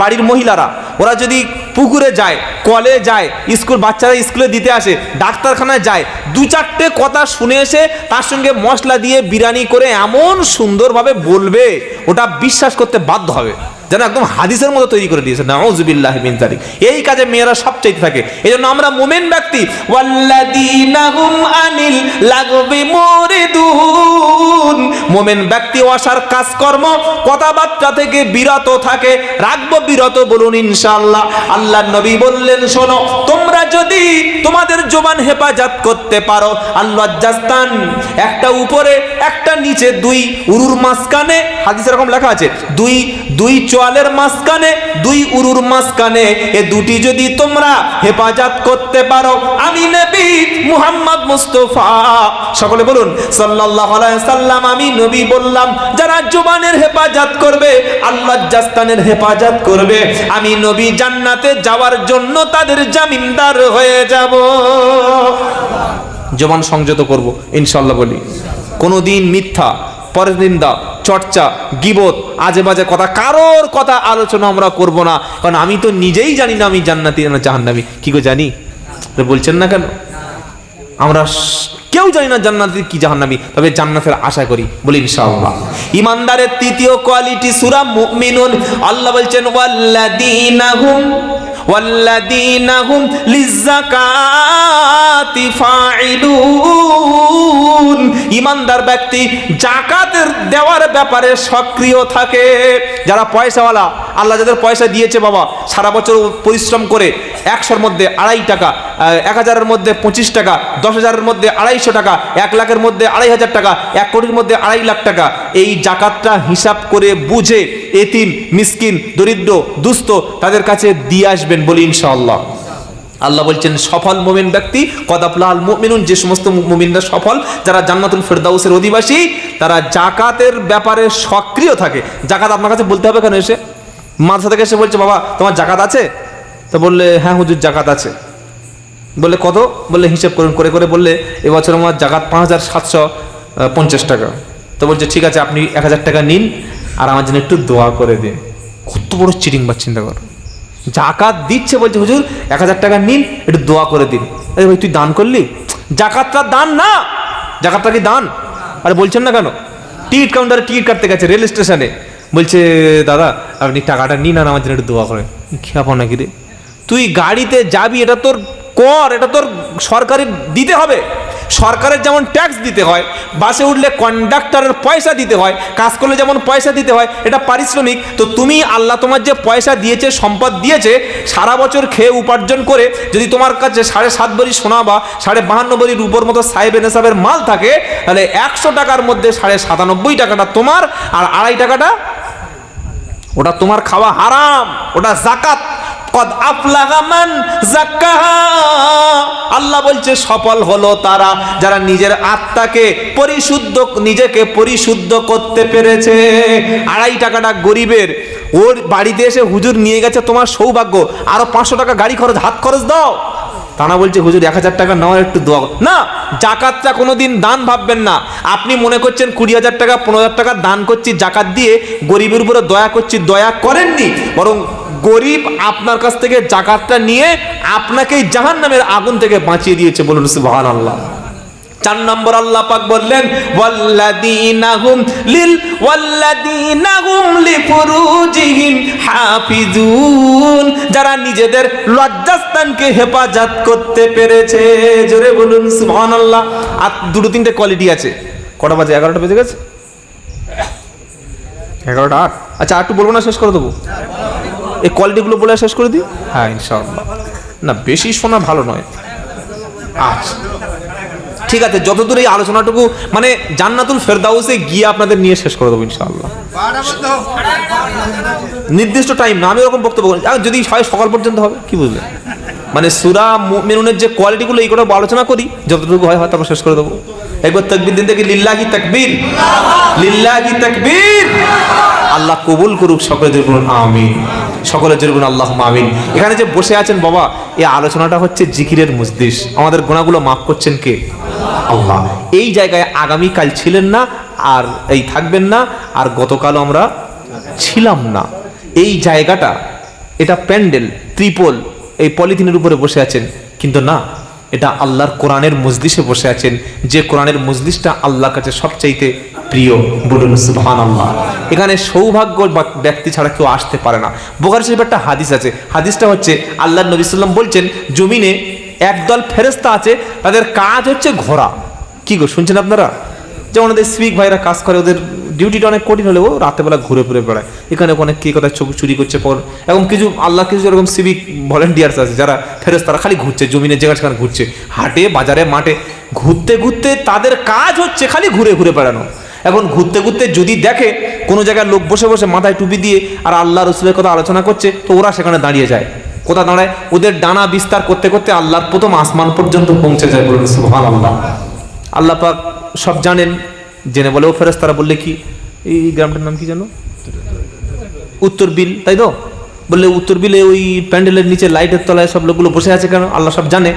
বাড়ির মহিলারা, ওরা যদি পুকুরে যায়, কলে যায়, স্কুল বাচ্চারা স্কুলে দিতে আসে, ডাক্তারখানায় যায়, দু চারটে কথা শুনে এসে তার সঙ্গে মশলা দিয়ে বিরিয়ানি করে এমন সুন্দরভাবে বলবে, ওটা বিশ্বাস করতে বাধ্য হবে। যেন একদম হাদিসের মতো তৈরি করে দিয়েছে। নাউজুবিল্লাহ মিন জালিক এই কাজে মেয়েরা সবচাইতে থাকে। এই জন্য আমরা মোমেন ব্যক্তি, ওয়াল্লাযীনা হুম আনিল লাগবি মোমেন ব্যক্তি অসার কাজকর্ম, কথাবার্তা থেকে বিরত থাকে, রাখব বিরত বলুন ইনশাআল্লাহ। আল্লাহ নবী বললেন, শোনো, তোমরা যদি তোমাদের জবান হেফাজত করতে পারো, আল্লাহ জাস্তান, একটা উপরে, একটা নিচে দুই, উরুর মাঝখানে, হাদিস এরকম লেখা আছে, দুই দুই চোয়ালের মাঝখানে, দুই উরুর মাঝখানে, এ দুটি যদি তোমরা হেফাজত করতে পারো, আমি নবী মুহাম্মদ মুস্তফা। সকলে বলুন, সাল্লাল্লাহু আলাইহি সাল্লাম, আমি নবী বললাম, যারা জবানের হেফাজত করবে আল্লাহ জাস্তানের হেফাজত করবে, আমি নবী জান্নাতে যাওয়ার জন্য তাদের জামিনদার হয়ে যাব। জবান সংযত করব ইনশাল্লাহ বলি। কোনোদিন মিথ্যা পরের নিন্দা, চর্চা, গিবত আজে বাজে কথা, কারোর কথা আলোচনা আমরা করব না। কারণ আমি তো নিজেই জানি না আমি জান্নাতি না জাহান্নামি। কি গো জানি? বলছেন না কেন? আমরা কেউ জানি না জান্নাতের কি জাহান্নামি। তবে জান্নাতের আশা করি, বলি ইনশাআল্লাহ। ইমানদারের তৃতীয় কোয়ালিটি সূরা মুমিনুন। আল্লাহ বলছেন, ওয়াল্লাযীনা হুম ওয়াল্লাযীনা هم للزكاة فاعلون। ইমানদার ব্যক্তি জাকাতের দেওয়ার ব্যাপারে সক্রিয় থাকে। যারা পয়সাওয়ালা, আল্লাহ যাদের পয়সা দিয়েছে বাবা, সারা বছর পরিশ্রম করে একশোর মধ্যে আড়াই টাকা এক হাজারের মধ্যে পঁচিশ টাকা, দশ হাজারের মধ্যে আড়াইশো টাকা, এক লাখের মধ্যে আড়াই হাজার টাকা, এক কোটির মধ্যে আড়াই লাখ টাকা। এই জাকাতটা হিসাব করে বুঝে এতিম, মিসকিন, দরিদ্র, দুস্থ তাদের কাছে দিয়ে আসবেন বলি ইনশাআল্লাহ। আল্লাহ বলছেন, সফল মোমেন ব্যক্তি কদাপলাল মুমিনুন, যে সমস্ত মুমিনরা সফল, যারা জান্নাতুল ফেরদাউসের অধিবাসী, তারা জাকাতের ব্যাপারে সক্রিয় থাকে। জাকাত আপনার কাছে বলতে হবে কেন এসে? মাদ্রাসা থেকে এসে বলছে, বাবা, তোমার জাকাত আছে? তো বললে হ্যাঁ হুজুর, জাকাত আছে। বললে, কত? বললে, হিসেব করুন। করে করে বললে এবছর আমার জাকাত পাঁচ হাজার সাতশো পঞ্চাশ টাকা। তো বলছে, ঠিক আছে, আপনি এক হাজার টাকা নিন আর আমার জন্য একটু দোয়া করে দিন। কত বড় চিটিং বা চিন্তা কর। জাকাত দিচ্ছে বলছে, হুজুর, এক হাজার টাকা নিন, একটু দোয়া করে দিন। আরে ভাই, তুই দান করলি? জাকাতটা দান না। জাকাতটা কি দান? আরে বলছেন না কেন? টিকিট কাউন্টারে টিকিট কাটতে গেছে, রেল স্টেশনে। বলছে, দাদা, আপনি টাকাটা নিন আর আমার জন্য একটু দোয়া করেন। খেয়াপো নাকি রে? তুই গাড়িতে যাবি, এটা তোর কর, এটা তোর সরকারি দিতে হবে। সরকারের যেমন ট্যাক্স দিতে হয়, বাসে উঠলে কন্ডাক্টরের পয়সা দিতে হয়, কাজ করলে যেমন পয়সা দিতে হয়, এটা পারিশ্রমিক। তো তুমি আল্লাহ তোমার যে পয়সা দিয়েছে, সম্পদ দিয়েছে, সারা বছর খেয়ে উপার্জন করে যদি তোমার কাছে সাড়ে সাত বড়ি সোনা বা সাড়ে বাহান্ন বড়ি রূপর মতো সাহেবের নেশাবের মাল থাকে, তাহলে একশো টাকার মধ্যে সাড়ে সাতানব্বই টাকাটা তোমার আর আড়াই টাকাটা, ওটা তোমার খাওয়া হারাম, ওটা জাকাত। কদ আফলাহা মান আল্লাহ বলছে, সফল হলো তারা যারা নিজের আত্মাকে পরিশুদ্ধ, নিজেকে পরিশুদ্ধ করতে পেরেছে। আড়াই টাকাটা গরিবের, ওর বাড়িতে এসে হুজুর নিয়ে গেছে তোমার সৌভাগ্য। আরও পাঁচশো টাকা গাড়ি খরচ, হাত খরচ দাও। তারা বলছে, হুজুর, এক হাজার টাকা নেওয়ার একটু দোয়া না, জাকাতটা কোনো দিন দান ভাববেন না। আপনি মনে করছেন কুড়ি হাজার টাকা, পনেরো হাজার টাকা দান করছি, জাকাত দিয়ে গরিবের উপরে দয়া করছি, দয়া করেননি। বরং গরিব আপনার কাছ থেকে জাকাতটা নিয়ে আপনাকেই জাহান নামের আগুন থেকে বাঁচিয়ে দিয়েছে বলুন সুবহান আল্লাহ চার নম্বর আল্লাহ পাক বললেন, ওয়াল্লাযীনা হুম লিল, ওয়াল্লাযীনা হুম লিফুরুজিহিম হাফিজুন। যারা নিজেদের লজ্জাস্থানকে হেফাজত করতে পেরেছে, জোরে বলুন সুবহানাল্লাহ। আর দুটো তিনটে কোয়ালিটি আছে। কটা বাজে? এগারোটা বেজে গেছে? এগারোটা আট? আচ্ছা একটু বলব না, শেষ করে দেবো? এই কোয়ালিটিগুলো বলে শেষ করে দিই? হ্যাঁ ইনশাআল্লাহ। না বেশি শোনা ভালো নয়। আচ্ছা। ঠিক আছে যতদূর এই আলোচনাটুকু মানে জান্নাতুল ফেরদাউসে গিয়ে আপনাদের নিয়ে শেষ করে দেবো ইনশাআল্লাহ। নির্দিষ্ট টাইম না আমি ওরকম বক্তব্য করি যদি হয় সকাল পর্যন্ত হবে কি বুঝলে মানে সুরা মেনুনের যে কোয়ালিটিগুলো, এই করে আলোচনা করি, যতটুকু হয় হয়, তারপর শেষ করে দেবো। একবার তকবির দিন থেকে লিল্লাহি তাকবীর লিল্লাহি তাকবীর। আল্লাহ কবুল করুক সকলে বলুন আমিন। সকলে জোর আল্লাহ আমিন। এখানে যে বসে আছেন বাবা এই আলোচনাটা হচ্ছে জিকিরের মজদিস। আমাদের গোনাগুলো মাফ করছেন কে? আল্লাহ। এই জায়গায় আগামীকাল ছিলেন না, আর এই থাকবেন না, আর গতকাল আমরা ছিলাম না। এই জায়গাটা, এটা প্যান্ডেল, ত্রিপল এই পলিথিনের উপরে বসে আছেন। কিন্তু না, এটা আল্লাহর কোরআনের মজলিসে বসে আছেন। যে কোরআনের মজলিসটা আল্লাহর কাছে সবচাইতে প্রিয় বলুন সুবহান আল্লাহ এখানে সৌভাগ্য ব্যক্তি ছাড়া কেউ আসতে পারে না। বোকার শরীফ একটা হাদিস আছে। হাদিসটা হচ্ছে, আল্লাহ নবী সাল্লাম বলছেন, জমিনে একদল ফেরেস্তা আছে, তাদের কাজ হচ্ছে ঘোরা। কি গো, শুনছেন আপনারা? যেমন ওদের সিভিক ভাইরা কাজ করে, ওদের ডিউটিটা অনেক কঠিন হলেও রাতেবেলা ঘুরে ঘুরে বেড়ায়। এখানে ওখানে কে কথা ছবি চুরি করছে পর, এবং কিছু আল্লাহ কিছু এরকম সিভিক ভলেন্টিয়ার্স আছে, যারা ফেরত তারা খালি ঘুরছে জমিনে জায়গা সেখানে ঘুরছে। হাটে, বাজারে, মাঠে, ঘুরতে ঘুরতে তাদের কাজ হচ্ছে খালি ঘুরে ঘুরে বেড়ানো। এখন ঘুরতে ঘুরতে যদি দেখে কোনো জায়গায় লোক বসে বসে মাথায় টুপি দিয়ে আর আল্লাহ রসুলের কথা আলোচনা করছে, তো ওরা সেখানে দাঁড়িয়ে যায়। কোথা দাঁড়ায়? ওদের ডানা বিস্তার করতে করতে আল্লাহর প্রথম আসমান পর্যন্ত পৌঁছে যায় বলুন সুবহান আল্লাহ আল্লাহ পাক সব জানেন, জেনে বলে, ও ফেরেস তারা বললে কি? এই গ্রামটার নাম কি জানো উত্তর বিল, তাই তো? বললে, উত্তর বিলে ওই প্যান্ডেলের নিচে লাইটের তলায় সব লোকগুলো বসে আছে কেন? আল্লাহ সব জানে।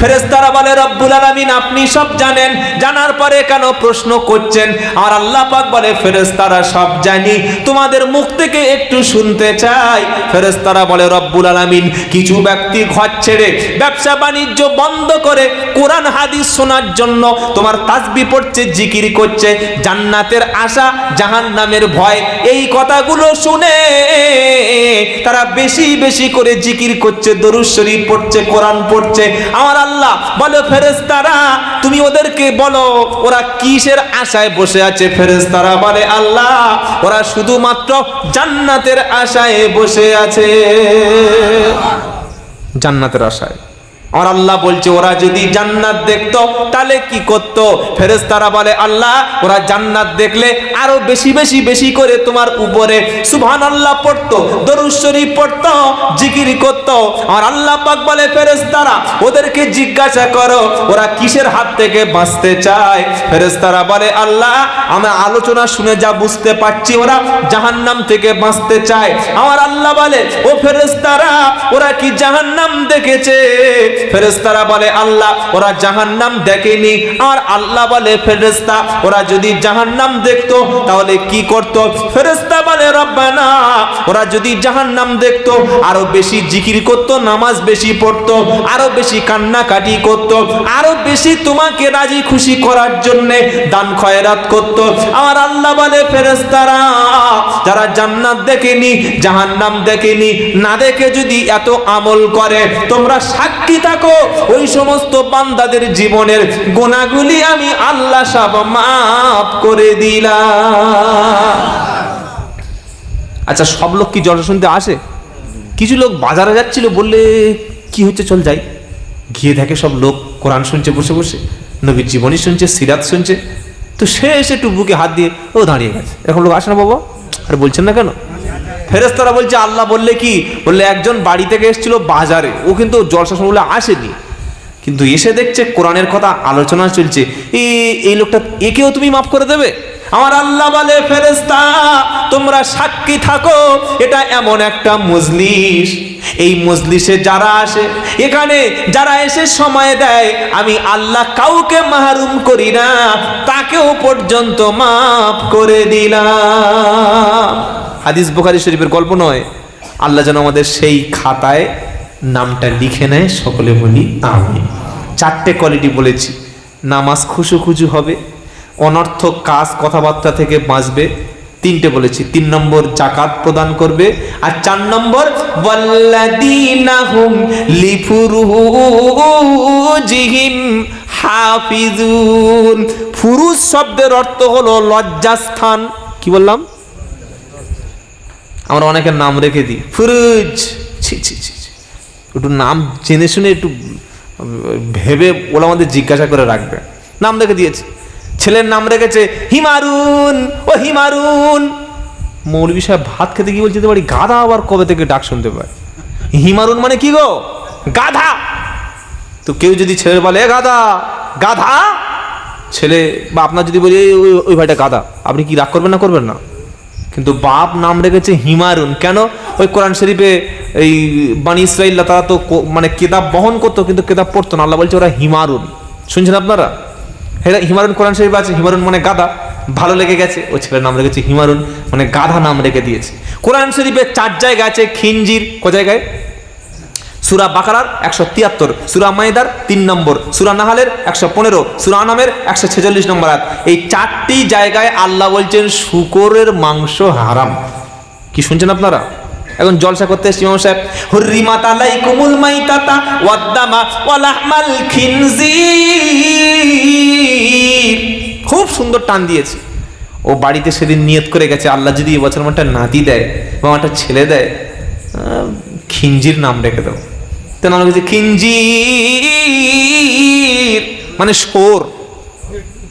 ফেরেস্তারা বলে, রব্বুল আলামিন, আপনি সব জানেন। জানার পরে কেন প্রশ্ন করছেন? আর আল্লাহ পাক বলে ফেরেস্তারা সব জানি, তোমাদের মুখ থেকে একটু শুনতে চাই। ফেরেস্তারা বলে, রব্বুল আলামিন, কিছু ব্যক্তি ঘর ছেড়ে ব্যবসা বাণিজ্য বন্ধ করে কোরআন, হাদিস শোনার জন্য তোমার তাসবি পড়ছে, জিকির করছে, জান্নাতের আশা, জাহান্নামের ভয়, এই কথাগুলো শুনে তারা বেশি বেশি করে জিকির করছে, দরুদ শরীফ পড়ছে, কোরআন পড়ছে। আমার আল্লাহ, বলো ফেরেস্তারা তুমি ওদেরকে বলো, ওরা কিসের আশায় বসে আছে? ফেরেস্তারা বলে, আল্লাহ, ওরা শুধুমাত্র জান্নাতের আশায় বসে আছে। জান্নাতের আশায়। আমার আল্লাহ বলছে, ওরা যদি জান্নাত দেখতো, তাহলে কি করত? ফেরেশতারা বলে, আল্লাহ, ওরা জান্নাত দেখলে আরও বেশি বেশি বেশি করে তোমার উপরে সুবহান আল্লাহ পড়তো, দরুদ শরীফ পড়তো, জিকির করতো। আর আল্লাহ পাক বলে, ফেরেশতারা, ওদেরকে জিজ্ঞাসা করো, ওরা কিসের হাত থেকে বাঁচতে চায়? ফেরেশতারা বলে, আল্লাহ, আমরা আলোচনা শুনে যা বুঝতে পারছি, ওরা জাহান্নাম থেকে বাঁচতে চায়। আমার আল্লাহ বলে, ও ফেরেশতারা, ওরা কি জাহান্নাম দেখেছে? ফেরেশতারা বলে, আল্লাহ, ওরা জাহান্নাম দেখেনি। আর আল্লাহ বলে, ফেরেশতা, ওরা যদি জাহান্নাম দেখতো, তাহলে কি করত? ফেরেশতা বলে, রব্বানা, ওরা যদি জাহান্নাম দেখতো, আরও বেশি জিকির করত, নামাজ বেশি পড়তো, আরও বেশি কান্নাকাটি করত, আরও বেশি তোমাকে রাজি খুশি করার জন্য দান খয়রাত করত। আমার আল্লাহ বলে ফেরেস্তারা যারা জান্নাত দেখেনি, জাহান্নাম দেখেনি, না দেখে যদি এত আমল করে, তোমরা সাক্ষী থাকো ওই সমস্ত বান্দাদের জীবনের গোনাগুলি আমি আল্লাহ সব মাফ করে দিলাম। আচ্ছা সব লোক কি জলসা শুনতে আসে? কিছু লোক বাজারে যাচ্ছিল, বললে, কি হচ্ছে, চল যাই। গিয়ে দেখে সব লোক কোরআন শুনছে, বসে বসে। নবীর জীবনী শুনছে, সিরাত শুনছে। তো সে এসে একটু বুকে হাত দিয়ে, ও, দাঁড়িয়ে গেছে। এরকম লোক আসে না, বাবা? আর, বলছেন না কেন? ফেরেস্তারা বলছে, আল্লাহ বললে কি? বললে, একজন বাড়ি থেকে এসেছিল বাজারে। ও কিন্তু জলসা শুনলে আসেনি। কিন্তু এসে দেখছে কোরআনের কথা, আলোচনা চলছে। এই লোকটা একেও তুমি মাফ করে দেবে? আমার আল্লাহ বলে ফেরেস্তা তোমরা সাক্ষী থাকো, এটা এমন একটা মজলিস। এই মজলিসে যারা আসে, এখানে যারা এসে সময় দেয়, আমি আল্লাহ কাউকে মাহরুম করি না, তাকেও পর্যন্ত মাফ করে দিলাম। হাদিস বুখারি শরীফের গল্প নয়। আল্লাহ যেন আমাদের সেই খাতায় নামটা লিখে নেয়, সকলে বলি আমি চারটে কোয়ালিটি বলেছি। নামাজ খুশু খুজু হবে, অনর্থক কাজ কথাবার্তা থেকে বাঁচবে। তিনটে বলেছি, তিন নম্বর জাকাত প্রদান করবে, আর চার নম্বর ফুরুজ শব্দের অর্থ হলো লজ্জাস্থান। কি বললাম? আমরা অনেকের নাম রেখে দিই। ফুরুজ! ছি ছি ছি। একটু নাম জেনে শুনে একটু ভেবে ওরা আমাদের জিজ্ঞাসা করে রাখবে। নাম রেখে দিয়েছে। ছেলের নাম রেখেছে হিমারুন। ও হিমারুন! মৌলবী সাহেব ভাত খেতে কি বলছে বাড়ি গাধা আবার কবে থেকে ডাক শুনতে পায়? হিমারুন মানে কি গো? গাধা! তো কেউ যদি ছেলে বলে গাধা! গাধা! ছেলে বা আপনার যদি বলি "এই, ওই ওই ভাইটা গাধা। আপনি কি রাগ করবেন না করবেন না? কিন্তু বাপ নাম রেখেছে হিমারুন। কেন? ওই কোরআন শরীফে এই বানি ইসরাইল্লা তারা তো মানে কেতাব বহন করতো, কিন্তু কেতাব পড়তো না। আল্লাহ বলছে, ওরা হিমারুন। শুনছেন আপনারা? হ্যাঁ হিমারুন কোরআন শরীফ আছে, হিমারুন মানে গাদা ভালো লেগে গেছে, ওই ছেলের নাম রেখেছে হিমারুন মানে গাধা নাম রেখে দিয়েছে। কোরআন শরীফের চার জায়গায় আছে, খিঞ্জির, কো জায়গায়? সুরা বাকারার একশো তিয়াত্তর, সুরা মাইদার তিন নম্বর, সুরা নাহালের একশো পনেরো, সুরা আনামের একশো ছেচল্লিশ নম্বর আয়াত। এই চারটি জায়গায় আল্লাহ বলছেন, শুকরের মাংস হারাম। কি শুনছেন আপনারা? এখন জলসা করতে এসছি ইমাম সাহেব। হুররিমাত আলাইকুমুল মাইতাতা ওয়াদ্দামা ওয়ালাহমাল খিনজির। খুব সুন্দর টান দিয়েছে। ও বাড়িতে সেদিন নিয়ত করে গেছে, আল্লাহ যদি এবছর আমার একটা নাতি দেয় বা আমার একটা ছেলে দেয় খিঞ্জির নাম রেখে দেবো তো নাম রেখেছে খিঞ্জির মানে সোর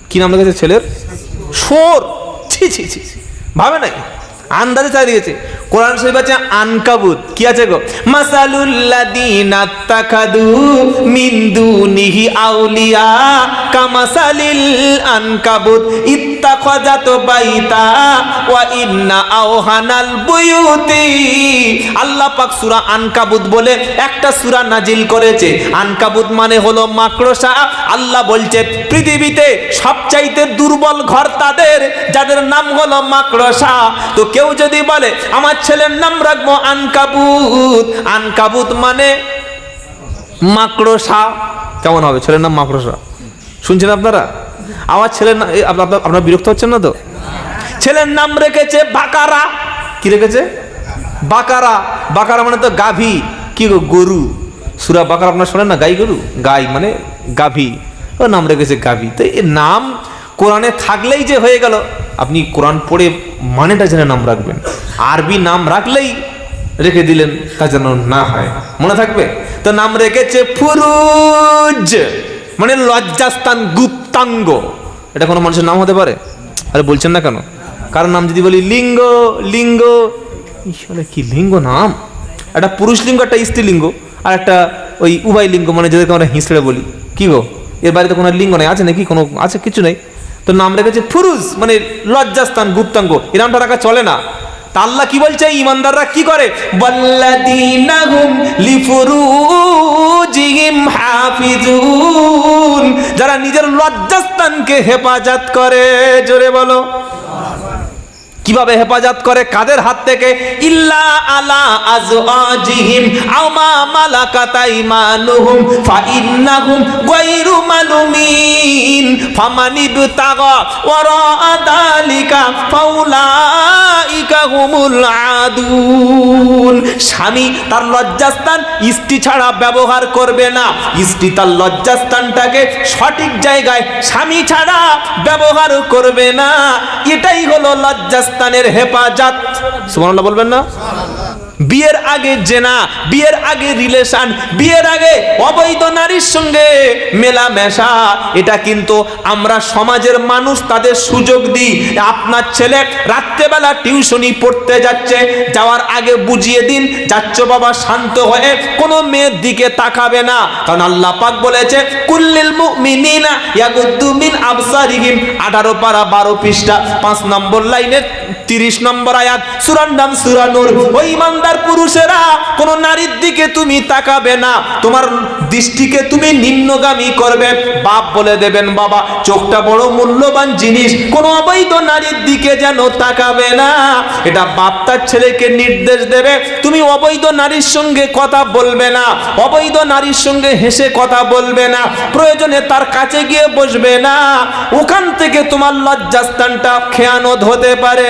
কি নাম লেগেছে ছেলের? সোর ছি ছি ছি। ভাবে নাই? আন্দাজে চাই দিয়েছে। কোরআন শরীফ আছে আনকাবুত। কি আছে গো? মাসালুল্লাদিনা তাকাদু মিন দুনিহি আউলিয়া কামাসালিল আনকাবুত। ইত্তাখাযাত বাইতা ওয়া ইন্না আওহানাল বুয়ুতি। আল্লাহ পাক সূরা আনকাবুত বলে একটা সূরা নাজিল করেছে। আনকাবুত মানে হলো মাকড়সা। আল্লাহ বলছে পৃথিবীতে সবচাইতে দুর্বল ঘর তাদের, যাদের নাম হলো মাকড়সা। তো কেউ যদি বলে, আমার ছেলের নাম রাখব আনকাবুত। আনকাবুত মানে মাকড়সা। কেমন হবে? ছেলের নাম মাকড়সা। শুনছেন আপনারা? আমার ছেলের নাম আপনারা বিরক্ত হচ্ছেন না তো? ছেলের নাম রেখেছে বাকারা। কি রেখেছে? বাকারা। বাকারা মানে তো গাভী। কি গরু। সুরা বাকারা আপনার শোনেন না? গাই গরু? গাই মানে গাভী। ও নাম রেখেছে গাভী। তো এই নাম কোরআনে থাকলেই যে হয়ে গেল, আপনি কোরআন পড়ে মানেটা জেনে নাম রাখবেন। আরবি নাম রাখলেই রেখে দিলেন, তা যেন না হয়। মনে থাকবে? তো নাম রেখেছে ফুরুজ মানে লজ্জাস্থান গুপ্তাঙ্গ। এটা কোনো মানুষের নাম হতে পারে? আরে বলছেন না কেন? কারণ নাম যদি বলি? লিঙ্গ লিঙ্গ। ঈশ্বরে, কি লিঙ্গ নাম? একটা পুরুষ লিঙ্গ, একটা স্ত্রী লিঙ্গ, আর একটা ওই উভয় লিঙ্গ মানে যাদেরকে আমরা হিঁসড়ে বলি। কি গো? এর বাড়িতে কোনো লিঙ্গ নেই, আছে নাকি কোনো, আছে কিছু নেই। তো নাম রেখেছে ফুরুজ মানে লজ্জাস্থান, গুপ্তাঙ্গ। এই নামটা রাখা চলে না। তা আল্লাহ কি বলছে? ইমানদাররা কি করে? যারা নিজের লজ্জাস্থানকে হেফাজত করে, জোরে বলো। কীভাবে হেফাজত করে? কাদের হাত থেকে? ইল্লা আলা আজওয়াজিহিম আও মা মালাকাত আইমানুহুম ফা ইন্নাহুম গায়রু মালুমিন ফামান ইবতাগা ওয়ারা ফাউলাইকা হুমুল স্বামী তার লজ্জাস্থান স্ত্রী ছাড়া ব্যবহার করবে না। স্ত্রী তার লজ্জাস্থানটাকে সঠিক জায়গায় স্বামী ছাড়া ব্যবহার করবে না। এটাই হলো লজ্জাস্থানের হেফাজত। সুবহানাল্লাহ বলবেন না? বিয়ের আগে জেনা, বিয়ের আগে রিলেশন বিয়ের আগে অবৈধ নারীর সঙ্গে মেলামেশা। এটা কিন্তু আমরা সমাজের মানুষ তাদের সুযোগ দিই। আপনার ছেলে রাত্রেবেলা টিউশনি পড়তে যাচ্ছে, যাওয়ার আগে বুঝিয়ে দিন, যাচ্ছ বাবা শান্ত হয়ে, কোনো মেয়ের দিকে তাকাবে না। কারণ আল্লাহ পাক বলেছে, কুল্লিল মুমিনিনা ইয়াগুদ্দু মিন আবসারিহিম। 18 পারা 12 পৃষ্ঠা 5 নম্বর লাইনের 30 নম্বর আয়াত, সূরার নাম সূরা নূর। ওই ইমানদার পুরুষেরা, কোন নারীর দিকে তুমি তাকাবে না, তোমার দৃষ্টিকে তুমি নিম্নগামী করবে। বাপ বলে দেবেন, বাবা, চোখটা বড় মূল্যবান জিনিস, কোন অবৈধ নারীর দিকে যেন তাকাবে না। এটা বাপ তার ছেলেকে নির্দেশ দেবে, তুমি অবৈধ নারীর সঙ্গে কথা বলবে না, অবৈধ নারীর সঙ্গে হেসে কথা বলবে না, প্রয়োজনে তার কাছে গিয়ে বসবে না। ওখান থেকে তোমার লজ্জাস্থানটা খেয়ানত হতে পারে।